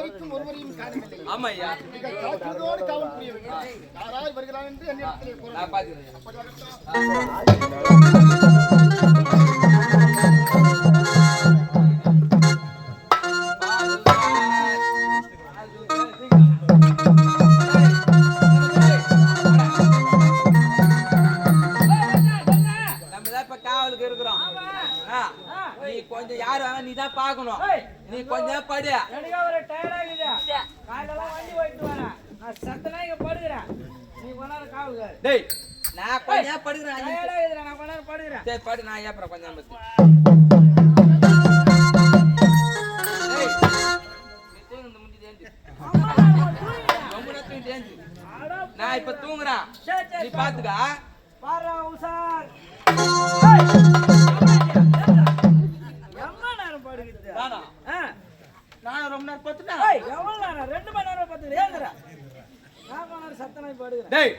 இதுவரைக்கும் ஒருவரையும் காணவில்லை. ஆமா ஐயா நீங்கள் காவல் புரிய வேண்டும் வருகிறான் என்று என்னிடத்திலே காவலுக்கு இருக்கிறோம். நீ கொஞ்சம் யாரு வேணா நீ தான் பாக்கணும் நீ கொஞ்சம் படு. டேய் நான் கொஞ்சம் படுக்கிறேன். சரி படு. நான் ஏப்புறேன் கொஞ்சம் நான் இப்ப தூங்குறேன். சரி, சரி, நீ பாத்துக்க. பாருடா, உஷார். ஏய், எவ்வளவு நேரம் படுக்குது? நானா ஆ, நான் ரொம்ப நேரம் பத்துட்டேன் ஏய், எவ்வளவு நேரம்? ரெண்டு மணி நேரம் படுத்துக்கிட்டு ஏங்குற. நான் கொஞ்ச நேரம் சத்தனா படுக்கிறேன். டேய்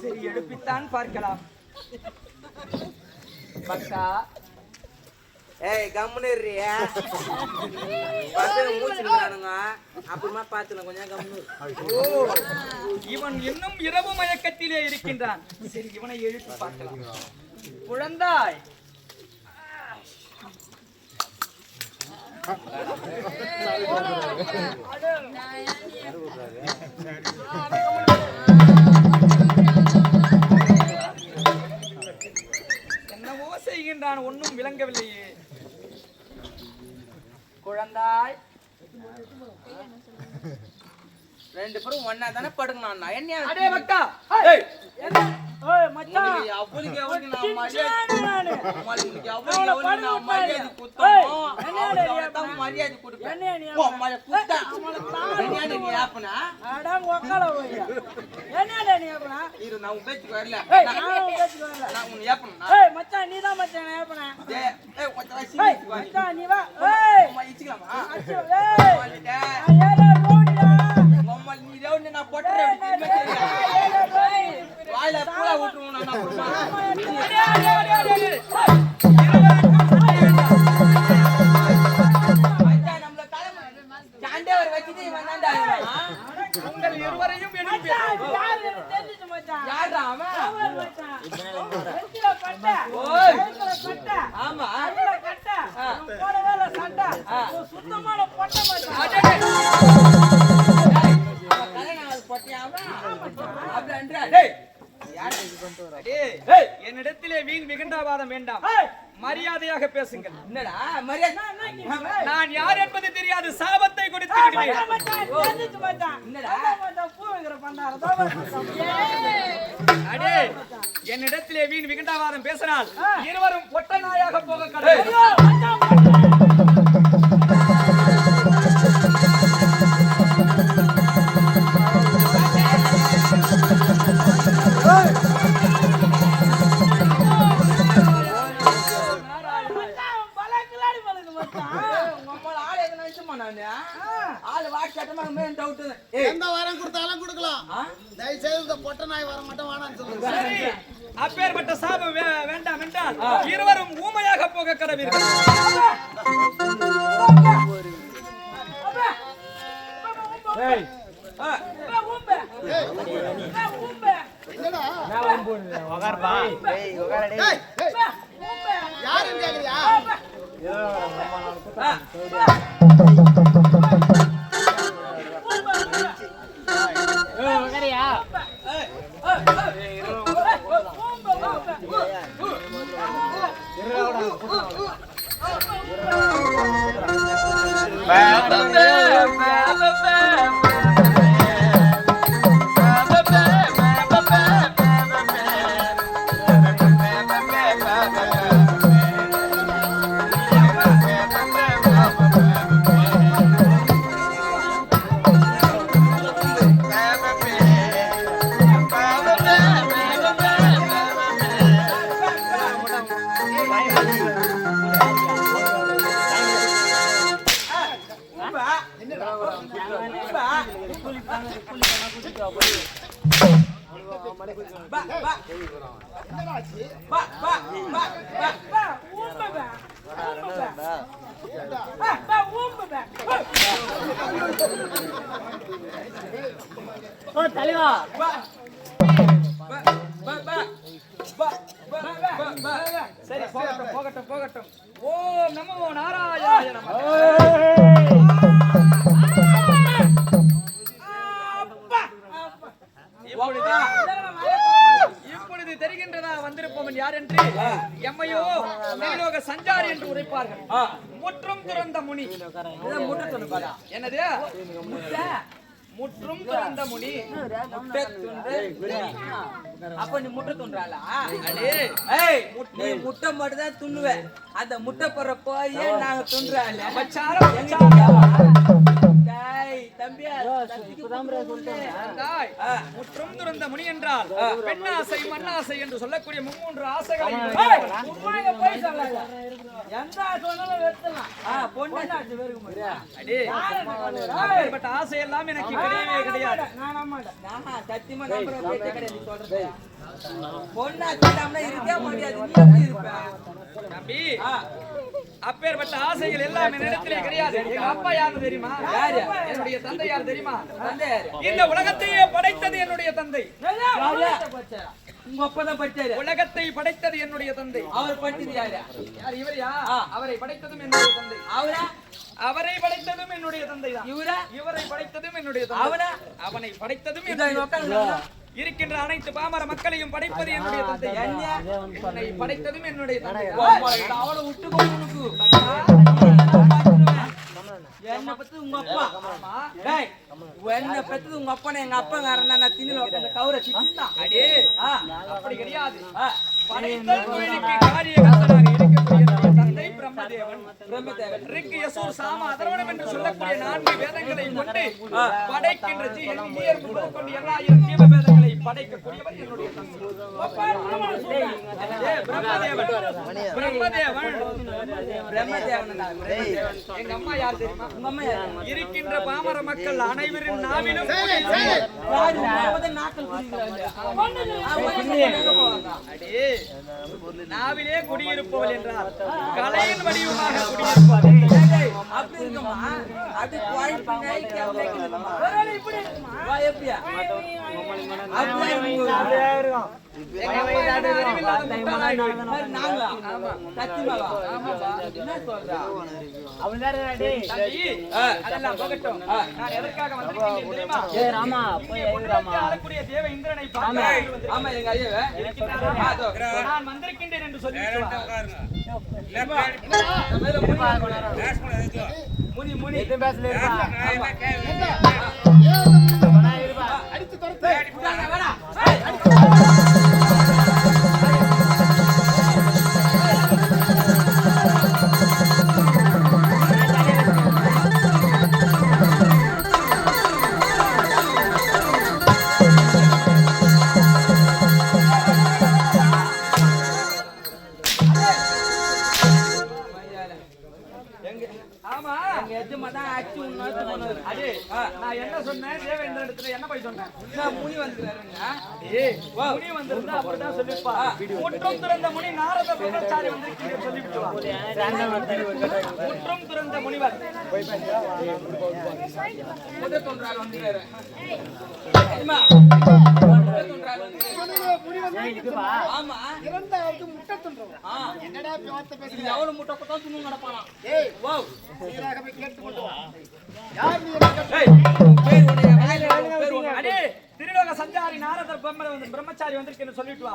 சரி எழுப்பித்தான் பார்க்கலாம். பக்தா ஏய் கம்முன்னு இருறியா. பசங்க மூச்சு அப்புறமா பாத்துக்கலாம் கொஞ்சம் கம்முன்னு. ஓ. இவன் இன்னும் இரவு மயக்கத்திலே இருக்கின்றான். சரி இவனை எழுப்பி பார்க்கலாம். குழந்தாய். என்னவோ ரெண்டு பேரும் ஒன்னா தானே படுக்கணும் நான் என்ன அடே பக்தா ஏய், என்ன மச்சான் அவளுக்கு அவளுக்கு நான் மரியாதை அவளுக்கு அவளை அவளுக்கு நான் மரியாதை அவளுக்கு நீ அவளுக்கு தான்? மரியாதை கொடுப்பேன். என்னையா நீ ஓ? மழை குத்தா. அவளை தாண்டி என்னையா நீ ஏப்பனா? அட உக்கால போய்யா என்னடா நீ ஏப்பனா இரு, நான் உன் பேச்சுக்கு வரல. நான் உன் பேச்சுக்கு வரல நான் உன்னை ஏப்பனா? ஏய் மச்சான் நீ தான் மச்சான் ஏப்பனா ஏய், ஏய். மச்சான் நீ வா ஏய் அம்மா, இச்சுக்கலாமா? அச்சோ ஏய் நீ நான் போட்டுறேன், வாயில பூரா விட்டுருவோம் நான் மரியாதையாக பேசுங்கள். என்னடா மரியாதை? நான் யார் என்பது தெரியாது. சாபத்தை கொடுத்து அடே என்னிடத்திலே வீண் மிகுண்டாவாதம் பேசினால் இருவரும் ஒட்ட நாயாக போக கடவுள். கொடுக்கலாம் ஆ? தயவு செய்து இந்த பொட்ட நாய் வர மட்டும் வேணாம்னு சொல்லுங்க. அப்பேற்பட்ட சாபம் வே- வேண்டாம் என்றால் இருவரும் ஊமையாக போக கடவீர்கள் யாருன்னு கேக்குறியா? Chama! பா, சரி போகட்டும் போகட்டும் போகட்டும். ஓ நமோ நாராயணாய இப்பொழுதா? இப்பொழுது தெரிகின்றதா வந்திருப்பவன் யார் என்று எம்மையோ மேலோக சஞ்சாரி என்று உரைப்பார்கள். முற்றும் துறந்த முனி. என்னது? முற்றும் துறந்த முனி. முட்டை துண்டு. அப்ப நீ முட்டை நீ முட்டை மட்டும் தான் துண்ணுவ அந்த முட்டை போடுற கோயே நாங்க துண்டுறாள் முற்றும் துறந்த முனி என்றால் பெண்ணாசை மண்ணாசை என்று சொல்லக்கூடிய மும்மூன்று ஆசைகளை அப்பேற்பட்ட ஆசை எல்லாம் எனக்கு கிடையவே கிடையாது. பொண்ணா இருக்கவே முடியாது. நீ எப்படி இருப்ப? அப்பேற்பட்ட ஆசைகள் எல்லாம் என்னிடத்திலே கிடையாது எங்க அப்பா யாரு தெரியுமா யாரு? என்னுடைய தந்தை யார் தெரியுமா? இந்த உலகத்தையே படைத்தது என்னுடைய தந்தை. உலகத்தை படைத்தது என்னுடைய தந்தை அவர் யாரு? இவரையா ஆ. அவரை படைத்ததும் என்னுடைய தந்தை அவரா? அவரை படைத்ததும் என்னுடைய தந்தை தான் இவரா? இவரை படைத்ததும் என்னுடைய அவனா? படைத்ததும் என்னுடைய? இருக்கின்ற அனைத்து பாமர மக்களையும் படைப்பது என்னுடைய தந்தை. படைத்ததும் என்னுடைய தந்தை. ஏய், அவளை விட்டுக்கோ உனக்கு. என்னை பத்தி உங்க அப்பா? டேய், என்னை பத்தி உங்க அப்பா எங்க அப்பங்காரன் நான் திண்ணில உட்கார்ந்து கவுரை திட்டினான். அடே ஆ, அப்படி கிடையாது. ஆ, படைத்த தொழிலுக்கு காரியகர்த்தனாக இருக்கக்கூடிய என்னுடைய தந்தை பிரம்மதேவன் பிரம்மதேவன். ரிக்கு யசூர் சாம அதர்வணம் என்று சொல்லக்கூடிய நான்கு வேதங்களை கொண்டு படைக்கின்ற ஜீ- இயற்பு முதற்கொண்டு எல்லா ஜீவ வேதங்களை படைக்கக்கூடியவர் என்னுடைய. எங்க அம்மா யார் தெரியுமா உங்க அம்மா யாரு? இருக்கின்ற பாமர மக்கள் அனைவரின் நாவிலும் நாக்கள் அடே நாவிலே குடியிருப்பவள் என்றால் கலையின் வடிவமாக குடியிருப்பாள் டேய், டேய், அப்படி இருக்குமா? நாய் எப்படியா? அப்படியா இருக்கும். எங்க அம்மா என்ன தேவ இந்திரனை ஆமா, எங்க ஐயாவே. நான் வந்திருக்கின்றேன் என்று சொல்லிவிட்டு முனி முனி, முனி. ஆமா. அடித்து துரத்து அப்படிதான் சொல்லிப்பா முற்றும் துறந்த முனி நாரத பிரம்மச்சாரி வந்திருக்கீங்க சொல்லிவிட்டு முற்றும் துறந்த முனிவர். என்னடா முட்டை போட்டா துணு நடப்பானா? ஏய் வாவ் சீராக போய் கேட்டு கொண்டு வா. யார் நீ பேர் உடைய பேர் உடைய அடே திருலோக சஞ்சாரி நாரதர் பிரம்ம வந்து பிரம்மச்சாரி வந்திருக்கேன்னு சொல்லிட்டு வா.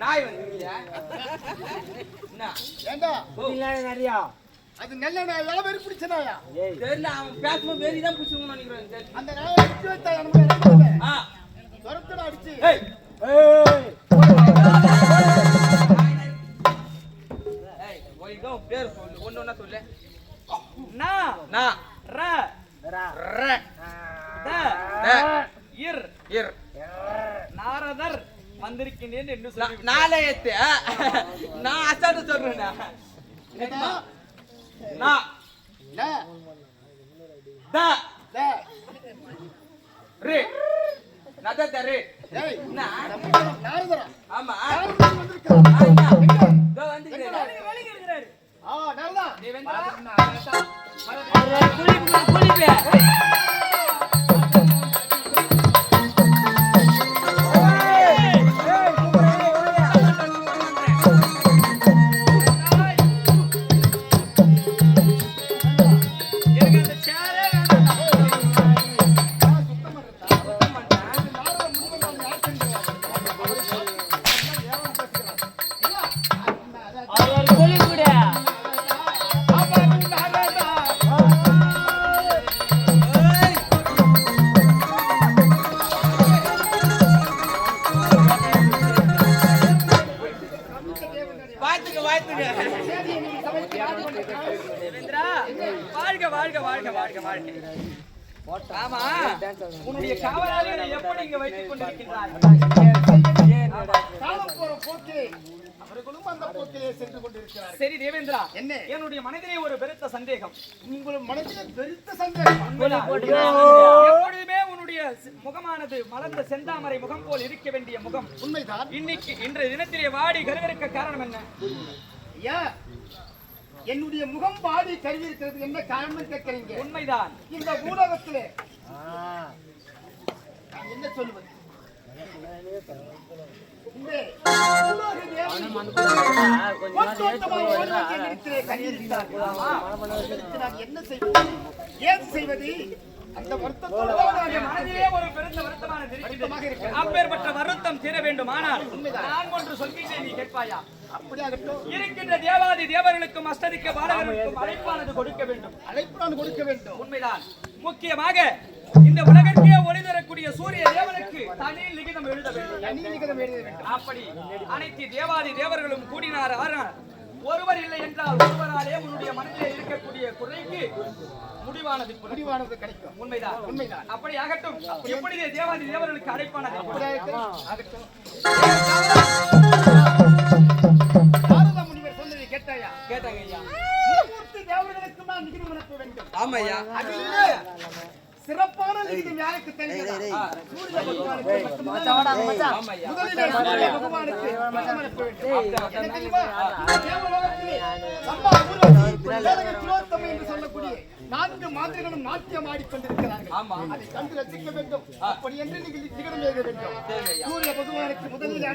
நாய் நிறையா அது நல்ல நாயா வெறி பிடிச்ச நாயா? தெரியல அவன் பேசும்போது வெறி தான் நினைக்கிறேன். தெரியல. அந்த நாயை அடிச்சு வைத்தா எனக்கு அடிச்சு. ஏய். ஏய். ஒய்கோ பேர் சொல்லு. ஒண்ணு ஒண்ணா சொல்லு. நா நா ர. இர். இர். நாரதர் வந்திருக்கின்றேன் என்று சொல்லி நா- நாலே எத்து ஆ. நான் அசால்ட்டு சொல்றேன் என்னடா? நா. ல, த. ல. ரே. நத தரே ஏய், நா. நம்ம நாரதரா? ஆமா. நாரதர்? இதோ வந்துக்கிறேன் வெளியே இருக்கிறாரு அவர்களும் அந்த போக்கிலே சென்று கொண்டிருக்கிறார்கள். சரி தேவேந்திரா என்ன? என்னுடைய மனதிலே ஒரு பெருத்த சந்தேகம். உங்கள் மனதில் பெருத்த சந்தேகம். எப்பொழுதுமே உன்னுடைய முகமானது மலர்ந்த செந்தாமரை முகம் போல் இருக்க வேண்டிய முகம். உண்மைதான். இன்னைக்கு இன்றைய தினத்திலே வாடி கருவிருக்க காரணம் என்ன? ஐயா என்னுடைய முகம் பாடி கருவி இருக்கிறது என்ன காரணம் கேட்கறீங்க? உண்மைதான். இந்த ஊடகத்திலே என்ன சொல்லுவது? என்ன செய்வது? அந்த. அப்பேற்பட்ட வருத்தம் தீர வேண்டுமானால். நான் ஒன்று சொல்கிறேன் நீ கேட்பாயா? இருக்கின்ற தேவாதி தேவர்களுக்கும் அஷ்டதிக்க பாலகர்களுக்கும் அழைப்பானது கொடுக்க வேண்டும். அழைப்பு நான் கொடுக்க வேண்டும். உண்மைதான். முக்கியமாக இந்த உலகிற்கே ஒளி தரக்கூடிய சூரிய தேவனுக்கு தனி லிகிதம் எழுத வேண்டும். தனி நிகழ்வு எழுத வேண்டும். அப்படி அனைத்து தேவாதி தேவர்களும் கூடினார். ஆனால் ஒருவர் இல்லை என்றால் ஒருவராலே உன்னுடைய மனதிலே இருக்கக்கூடிய குறைக்கு முடிவானது. முடிவானது கிடைக்கும். உண்மைதான். உண்மைதான். அப்படி ஆகட்டும். எப்படி தேவாதி தேவர்களுக்கு அப்படியாகட்டும். ஆகட்டும். நாரத முனிவர் சொன்னதை கேட்டாயா? கேட்டாங்க ஐயா. தேவர்களுக்கு நான் வேண்டும்? ஆமா ஐயா அதிலே சிறப்பான நிகிதம் யாருக்கு தெரியுமா சூரிய பகவானுக்கு என்று சொல்லக்கூடிய நான்கு மாந்திரிகளும் நாட்டியம் ஆடிக்கொண்டிருக்கிறார்கள். ஆமா. அதை கண்டு ரசிக்க வேண்டும். அப்படி என்று நீங்கள் நிகிதம் எழுத வேண்டும். சூரிய பகவானுக்கு முதலில்.